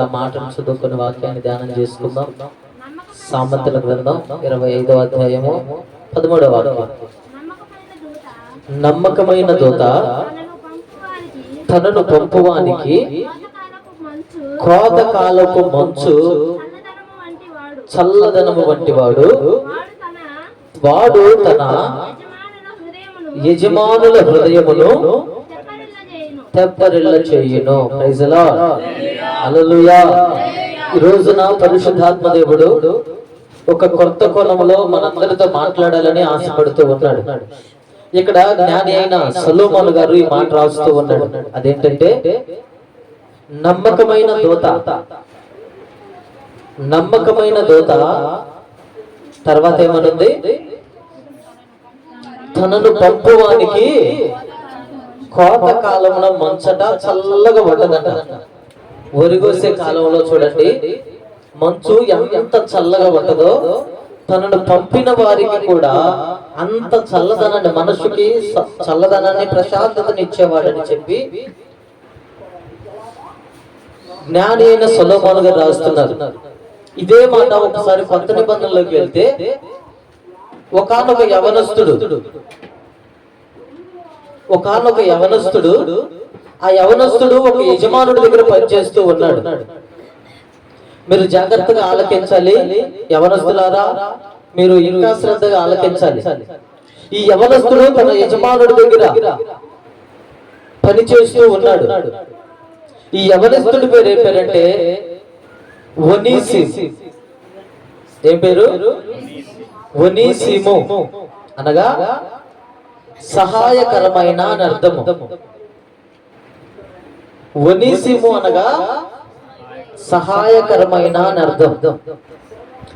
చక్కగా మాటను చదువుకున్న వాక్యాన్ని ధ్యానం చేసుకుందాం. సామెతల గ్రంథం ఇరవై ఐదో అధ్యాయము పదమూడవ వాక్యం. నమ్మకమైన దూత తనను పంపువానికి తనను పంపువానికి కోతకాలపు మంచు చల్లదనము వంటి వాడు వాడు తన యజమానుల హృదయమును తెప్పరిల్ల చేయును. అలలుయా ఈ రోజున పరిశుద్ధాత్మ దేవుడు ఒక కొత్త కోణంలో మనందరితో మాట్లాడాలని ఆశపడుతూ ఉన్నాడు. ఇక్కడ జ్ఞాని అయిన సలోమాన్ గారు ఈ మాట రాస్తూ ఉన్నాడు. అదేంటంటే నమ్మకమైన దోత నమ్మకమైన దోత తర్వాత ఏమనుంది? తనను పంపువానికి కోత కాలమున మంచట చల్లగా పడ్డదంట. ఒరిగోసే కాలంలో చూడండి మంచు ఎంత చల్లగా పట్టదో తనను పంపిన వారికి కూడా అంత చల్లదనాన్ని మనసుకి చల్లదనాన్ని ప్రశాంతతని ఇచ్చేవాడని చెప్పి జ్ఞాని అయిన సులభాలుగా రాస్తున్నారు. ఇదే మాట ఒకసారి కొత్త నిబంధనలోకి వెళ్తే ఒకానొక యవనస్తుడు ఒకనొక యవనస్తుడు ఆ యవనస్తుడు ఒక యజమానుడి దగ్గర పనిచేస్తూ ఉన్నాడు. మీరు జాగ్రత్తగా ఆలకించాలి యవనస్తులారా మీరు ఇంకా శ్రద్ధగా ఆలకించాలి. ఈ యవనస్తుడు తన యజమానుడి దగ్గర పని చేస్తూ ఉన్నాడు. ఈ యవనస్తుడి పేరు ఏం పేరంటే ఒనీసి ఏం పేరు? ఒనీసిము. అనగా సహాయకరమైన అని అర్థము. ఒనీసిము అనగా సహాయకరమైన అని అర్థం.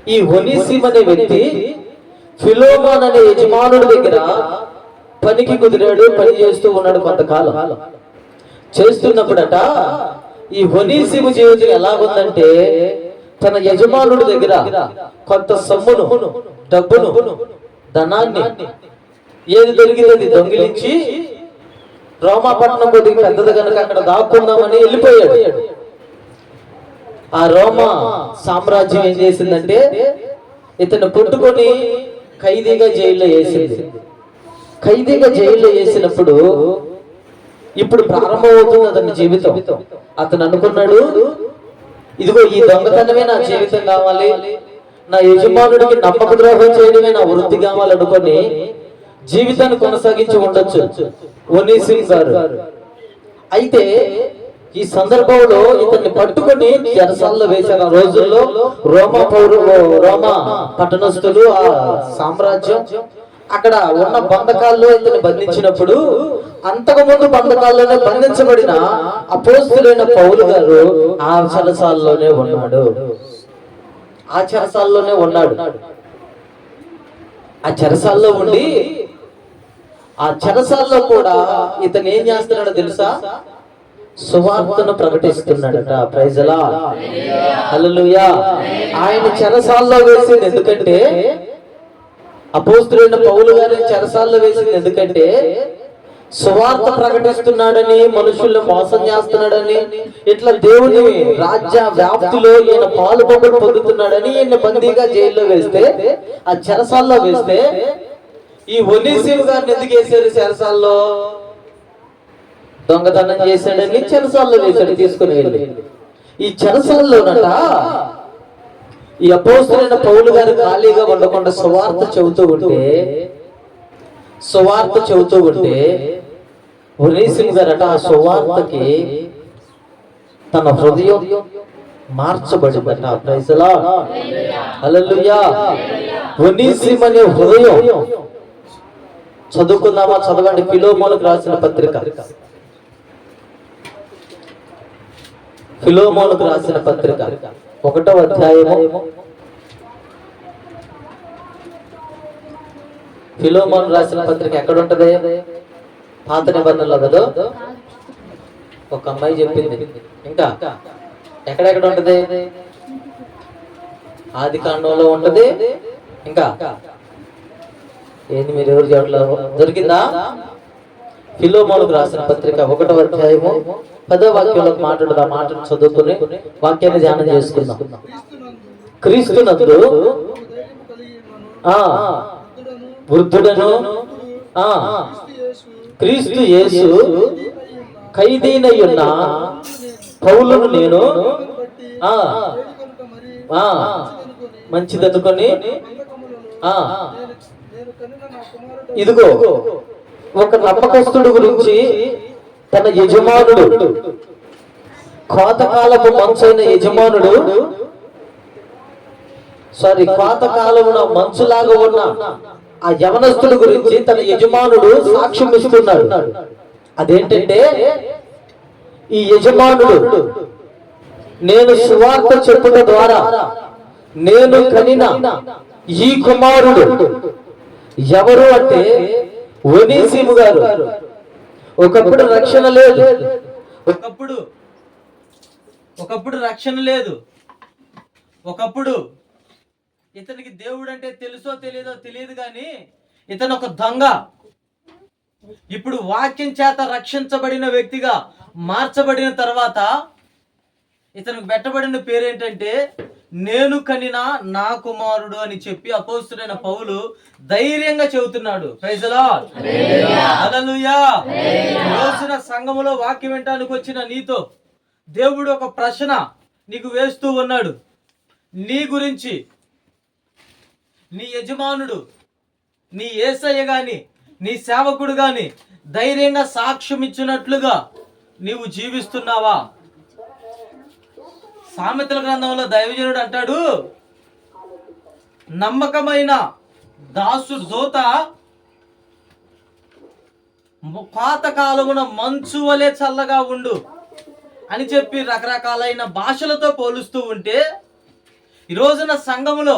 ఈ ఒనీసిమ్ అనే వ్యక్తి ఫిలోమాన్ అనే యజమానుడి దగ్గర పనికి కుదిరాడు పని చేస్తూ ఉన్నాడు కొంతకాలం. చేస్తున్నప్పుడట ఈ వనీసిము జీవితం ఎలాగుందంటే తన యజమానుడి దగ్గర కొంత సొమ్మును డబ్బును ధనాన్ని ఏది దొరికింది అది దొంగిలించి రోమాపట్నం కొద్దిగా పెద్దది కనుక అక్కడ దాక్కుందామని వెళ్ళిపోయాడు. ఆ రోమా సామ్రాజ్యం ఏం చేసిందంటే ఇతను పుట్టుకొని ఖైదీగా జైల్లో వేసింది. ఖైదీగా జైల్లో వేసినప్పుడు ఇప్పుడు ప్రారంభమవుతుంది అతని జీవితం. అతను అనుకున్నాడు ఇదిగో ఈ దొంగతనమే నా జీవితం కావాలి. నా యజమానుడికి నమ్మక ద్రోహం చేయడమే నా వృత్తి కావాలనుకొని జీవితాన్ని కొనసాగించి ఉండొచ్చు. ఒనీసింగ్ గారు. అయితే ఈ సందర్భంలో ఇతన్ని పట్టుకొని చెరసాల్లో వేసిన రోజుల్లో రోమా పౌరు రోమా పట్టణస్థులు ఆ సామ్రాజ్యం అక్కడ ఉన్న బంధకాల్లో ఇతన్ని బంధించినప్పుడు అంతకుముందు బంధకాల్లోనే బంధించబడిన అపోస్తులైన పౌలు గారు ఆ ఉన్నాడు. ఆ చెరసాల్లోనే ఉన్నాడు. ఆ చెరసాల్లో ఉండి ఆ చెరసాల్లో కూడా ఇతను ఏం చేస్తున్నాడో తెలుసా? సువార్తను ప్రకటిస్తున్నాడట. ప్రైజలా హల్లెలూయా ఆయన చెరసాల్లో వేసింది ఎందుకంటే అపోస్తులైన పౌలు గారిని చెరసాల్లో వేసింది ఎందుకంటే సువార్త ప్రకటిస్తున్నాడని మనుషుల్ని మోసం చేస్తున్నాడని ఇట్లా దేవుని రాజ్య వ్యాప్తిలో ఈయన పాలు పొందుతున్నాడని ఈయన బందీగా జైల్లో వేస్తే ఆ చెరసాల్లో వేస్తే ఈ ఒలీసివ్ గారిని ఎందుకు వేశారు చెరసాల్లో దొంగతనం చేశాడని చెరసాల్లో వేశాడు తీసుకుని వెళ్ళి. ఈ చెరసాల్లోనట ఈ అపోస్తులైన పౌలు గారు ఖాళీగా ఉండకుండా సువార్త చెబుతూ ఉంటే సువార్త చెబుతూ ఉంటే ఒరేసిం గారట ఆ సువార్తకి తన హృదయం మార్చబడిందట. ప్రైజలా ఒనీసిం అనే హృదయం చదువుకుందామా? చదవండి. ఫిలోమోలకు రాసిన పత్రిక. ఫిలోమోలకు రాసిన పత్రిక. ఒకటో అధ్యాయము. ఫిలోమోన్ రాసిన పత్రిక ఎక్కడ ఉంటది పాత నిబంధనలో కదా ఒక అమ్మాయి చెప్పింది. ఇంకా ఎక్కడెక్కడ ఉంటది? ఆది కాండంలో ఉంటది. ఇంకా ఏంది మీరు ఎవరు చెప్పట్లేదు దొరికిందా? ఫిలోమోలకు రాసిన పత్రిక ఒకటో అధ్యాయము పదో వాక్యంలో మాట్లాడదు ఆ మాటను చదువుకుని వాక్యాన్ని ధ్యానం చేసుకుందాం. క్రీస్తునందు ఆ వృద్ధుడను ఆ క్రీస్తు యేసు ఖైదీనై ఉన్న పౌలును నేను మంచిదనుకొని ఇదిగో ఒక నమ్మకస్తుడు గురించి తన యజమానుడు కోతకాలపు మంచైన యజమానుడు సారీ కోతకాలమున మంచులాగా ఉన్న ఆ యవనస్తుడు గురించి తన యజమానుడు సాక్ష్యం ఇస్తున్నాడు. అదేంటంటే ఈ యజమానుడు నేను సువార్త చెప్పుట ద్వారా నేను కనిన ఈ కుమారుడు ఎవరు అంటే ఒనీసీము గారు. ఒకప్పుడు రక్షణ లేదు. ఒకప్పుడు ఒకప్పుడు రక్షణ లేదు. ఒకప్పుడు ఇతనికి దేవుడు అంటే తెలుసో తెలియదో తెలియదు కానీ ఇతను ఒక దొంగ. ఇప్పుడు వాక్యం చేత రక్షించబడిన వ్యక్తిగా మార్చబడిన తర్వాత ఇతనికి పెట్టబడిన పేరు ఏంటంటే నేను కనిన నా కుమారుడు అని చెప్పి అపోస్తుడైన పౌలు ధైర్యంగా చెబుతున్నాడు. రోజున సంఘములో వాక్యం వినటానికి వచ్చిన నీతో దేవుడు ఒక ప్రశ్న నీకు వేస్తూ ఉన్నాడు. నీ గురించి నీ యజమానుడు నీ ఏసయ్య గాని నీ సేవకుడు గాని ధైర్యంగా సాక్ష్యం ఇచ్చినట్లుగా నీవు జీవిస్తున్నావా? సామెతల గ్రంథంలో దైవజనుడు అంటాడు నమ్మకమైన దాసు జోత పాత కాలమున మంచు వలె చల్లగా ఉండు అని చెప్పి రకరకాలైన భాషలతో పోలుస్తూ ఉంటే ఈ రోజున సంఘములో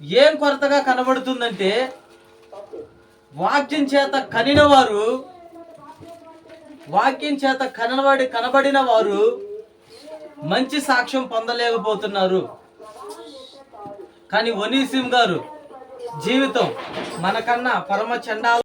ఏం కొరతగా కనబడుతుందంటే వాక్యం చేత కనిన వారు వాక్యం చేత కనబడి కనబడిన వారు మంచి సాక్ష్యం పొందలేకపోతున్నారు. కానీ వనీసిం గారు జీవితం మనకన్నా పరమ చండాల